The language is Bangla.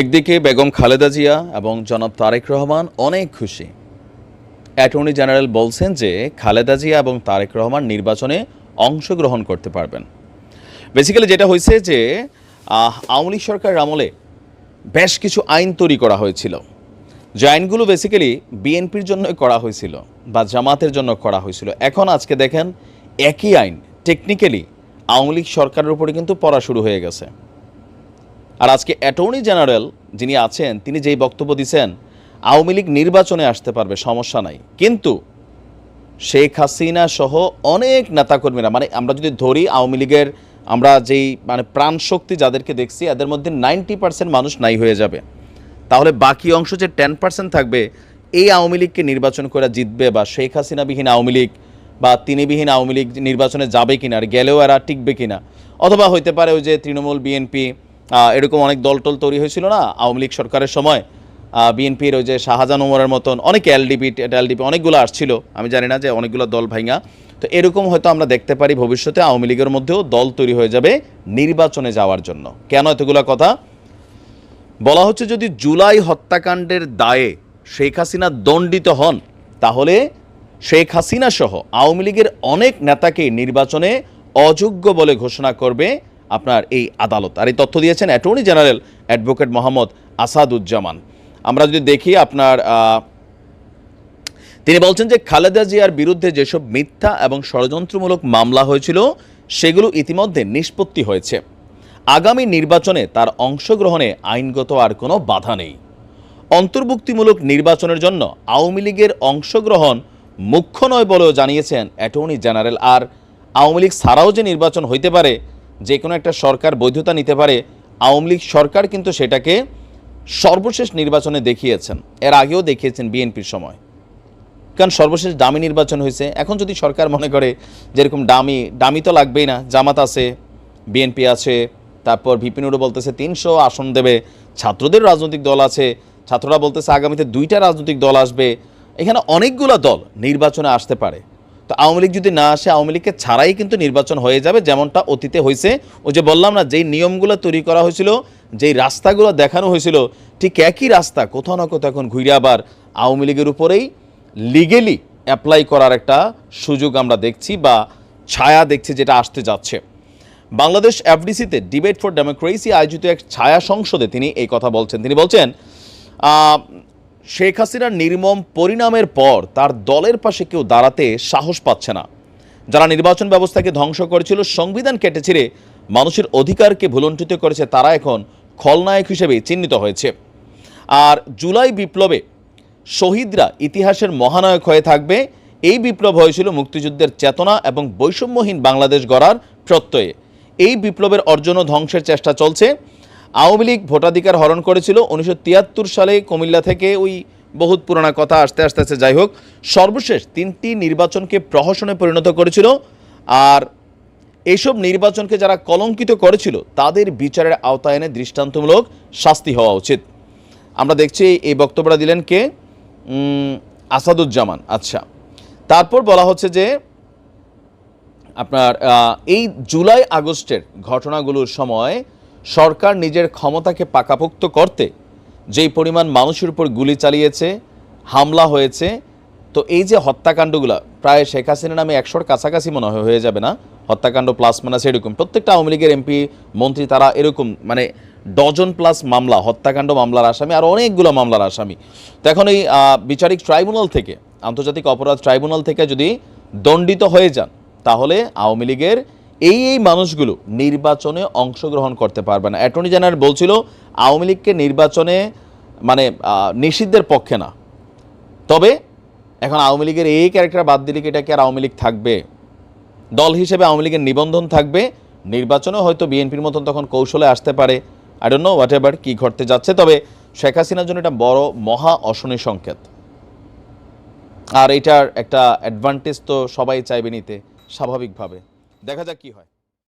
একদিকে বেগম খালেদা জিয়া এবং জনাব তারেক রহমান অনেক খুশি। অ্যাটর্নি জেনারেল বলছেন যে খালেদা জিয়া এবং তারেক রহমান নির্বাচনে অংশগ্রহণ করতে পারবেন। বেসিক্যালি যেটা হয়েছে যে আওয়ামী লীগ সরকারের আমলে বেশ কিছু আইন তৈরি করা হয়েছিল। যে আইনগুলো বেসিক্যালি বিএনপির জন্য করা হয়েছিল বা জামাতের জন্য করা হয়েছিল। এখন আজকে দেখেন একই আইন টেকনিক্যালি আওয়ামী লীগ সরকারের উপরে কিন্তু পড়া শুরু হয়ে গেছে। আর আজকে অ্যাটর্নি জেনারেল যিনি আছেন, তিনি যেই বক্তব্য দিচ্ছেন আওয়ামী লীগ নির্বাচনে আসতে পারবে, সমস্যা নাই। কিন্তু শেখ হাসিনা সহ অনেক নেতাকর্মীরা মানে আমরা যদি ধরি আওয়ামী লীগের, আমরা যেই মানে প্রাণ শক্তি যাদেরকে দেখছি, এদের মধ্যে নাইনটি পার্সেন্ট মানুষ নাই হয়ে যাবে। তাহলে বাকি অংশ যে টেন পার্সেন্ট থাকবে, এই আওয়ামী লীগকে নির্বাচন করে জিতবে বা শেখ হাসিনাবিহীন আওয়ামী লীগ বা তিনিবিহীন আওয়ামী লীগ নির্বাচনে যাবে কিনা, আর গেলেও এরা টিকবে কিনা, অথবা হইতে পারে ওই যে তৃণমূল, বিএনপি এরকম অনেক দলটল তৈরি হয়েছিল না? আওয়ামী লীগ সরকারের সময় বিএনপির ওই যে শাহজাহান ওমরের মতন অনেক এলডিপি এলডিপি অনেকগুলো আসছিল। আমি জানি না যে অনেকগুলো দল ভাঙা তো এরকম হয়তো আমরা দেখতে পারি ভবিষ্যতে আওয়ামী লীগের মধ্যেও দল তৈরি হয়ে যাবে নির্বাচনে যাওয়ার জন্য। কেন এতগুলো কথা? বলা হচ্ছে যদি জুলাই হত্যাকাণ্ডের দায়ে শেখ হাসিনা দণ্ডিত হন, তাহলে শেখ হাসিনা সহ আওয়ামী লীগের অনেক নেতাকে নির্বাচনে অযোগ্য বলে ঘোষণা করবে আপনার এই আদালত। আর এই তথ্য দিয়েছেন attorney general advocate Mohammad Asaduzzaman. আমরা যদি দেখি আপনার তিনি বলছেন যে খালেদা জিয়ার বিরুদ্ধে যেসব মিথ্যা এবং ষড়যন্ত্রমূলক মামলা হয়েছিল, সেগুলো ইতিমধ্যে নিষ্পত্তি হয়েছে। আগামী নির্বাচনে তার অংশগ্রহণে আইনগত আর কোনো বাধা নেই। অন্তর্ভুক্তিমূলক নির্বাচনের জন্য আওয়ামী লীগের অংশগ্রহণ মুখ্য নয় বলেও জানিয়েছেন অ্যাটর্নি জেনারেল। আর আওয়ামী লীগ ছাড়াও যে নির্বাচন হইতে পারে যে কোনো একটা সরকার বৈধতা নিতে পারে, আওয়ামী লীগ সরকার কিন্তু সেটাকে সর্বশেষ নির্বাচনে দেখিয়েছেন। এর আগেও দেখিয়েছেন বিএনপির সময়। কারণ সর্বশেষ দামি নির্বাচন হয়েছে। এখন যদি সরকার মনে করে যেরকম দামি দামি তো লাগবেই না, জামাত আছে, বিএনপি আছে, তারপর ভিপিনুরও বলতেছে তিনশো আসন দেবে, ছাত্রদের রাজনৈতিক দল আছে, ছাত্ররা বলতেছে আগামীতে দুইটা রাজনৈতিক দল আসবে। এখানে অনেকগুলো দল নির্বাচনে আসতে পারে। তো আওয়ামী লীগ যদি না আসে, আওয়ামী লীগকে ছাড়াই কিন্তু নির্বাচন হয়ে যাবে, যেমনটা অতীতে হয়েছে ওই যে বললাম না, যেই নিয়মগুলো তৈরি করা হয়েছিল, যেই রাস্তাগুলো দেখানো হয়েছিল, ঠিক একই রাস্তা কোথাও না কোথাও এখন ঘুরে আবার আওয়ামী লীগের উপরেই লিগেলি অ্যাপ্লাই করার একটা সুযোগ আমরা দেখছি বা ছায়া দেখছি যেটা আসতে যাচ্ছে। বাংলাদেশ এফডিসিতে ডিবেট ফর ডেমোক্রেসি আয়োজিত এক ছায়া সংসদে তিনি এই কথা বলছেন। তিনি বলছেন শেখ হাসিনার নির্মম পরিণামের পর তার দলের পাশে কেউ দাঁড়াতে সাহস পাচ্ছে না। যারা নির্বাচন ব্যবস্থাকে ধ্বংস করেছিল, সংবিধান কেটে ছিঁড়ে মানুষের অধিকারকে ভুলণ্ঠিত করেছে, তারা এখন খলনায়ক হিসেবে চিহ্নিত হয়েছে। আর জুলাই বিপ্লবে শহীদরা ইতিহাসের মহানায়ক হয়ে থাকবে, এই বিপ্লব হয়েছিল মুক্তিযুদ্ধের চেতনা এবং বৈষম্যহীন বাংলাদেশ গড়ার প্রত্যয়ে। এই বিপ্লবের অর্জন ধ্বংসের চেষ্টা চলছে। আওয়ামী লীগ ভোটাধিকার হরণ করেছিল। উনিশশো তিয়াত্তর সালে কুমিল্লা থেকে ওই বহুত পুরানা কথা আসতে আসতে আসতে যাই হোক, সর্বশেষ তিনটি নির্বাচনকে প্রহসনে পরিণত করেছিল। আর এইসব নির্বাচনকে যারা কলঙ্কিত করেছিল, তাদের বিচারের আওতায় এনে দৃষ্টান্তমূলক শাস্তি হওয়া উচিত। আমরা দেখছি এই বক্তব্যটা দিলেন কে? আসাদুজ্জামান। আচ্ছা তারপর বলা হচ্ছে যে আপনার এই জুলাই আগস্টের ঘটনাগুলোর সময় সরকার নিজের ক্ষমতাকে পাকাপোক্ত করতে যেই পরিমাণ মানুষের উপর গুলি চালিয়েছে, হামলা হয়েছে, তো এই যে হত্যাকাণ্ডগুলো, প্রায় শেখ হাসিনা নামে একশোর কাছাকাছি মনে হয় হয়ে যাবে না? হত্যাকাণ্ড প্লাস মাইনাস এরকম। প্রত্যেকটা আওয়ামী লীগের এমপি, মন্ত্রী তারা এরকম মানে ডজন প্লাস মামলা, হত্যাকাণ্ড মামলার আসামি, আর অনেকগুলো মামলার আসামি। তো এখন এই বিচারিক ট্রাইব্যুনাল থেকে, আন্তর্জাতিক অপরাধ ট্রাইব্যুনাল থেকে যদি দণ্ডিত হয়ে যান, তাহলে আওয়ামী লীগের এই এই মানুষগুলো নির্বাচনে অংশগ্রহণ করতে পারবে না। অ্যাটর্নি জেনারেল বলছিল, আওয়ামী লীগকে নির্বাচনে মানে নিষিদ্ধের পক্ষে না। তবে এখন আওয়ামী লীগের এই ক্যারেক্টার বাদ দিলে কি এটা কি আর আওয়ামী লীগ থাকবে? দল হিসেবে আওয়ামী লীগের নিবন্ধন থাকবে। নির্বাচনে হয়তো বিএনপির মতন তখন কৌশলে আসতে পারে। I don't know whatever কী ঘটতে যাচ্ছে, তবে শেখ হাসিনার জন্য এটা বড় মহা অশনি সংকেত। আর এটার একটা অ্যাডভান্টেজ তো সবাই চাইবে নিতে, স্বাভাবিকভাবে। দেখা যাক কি হয়।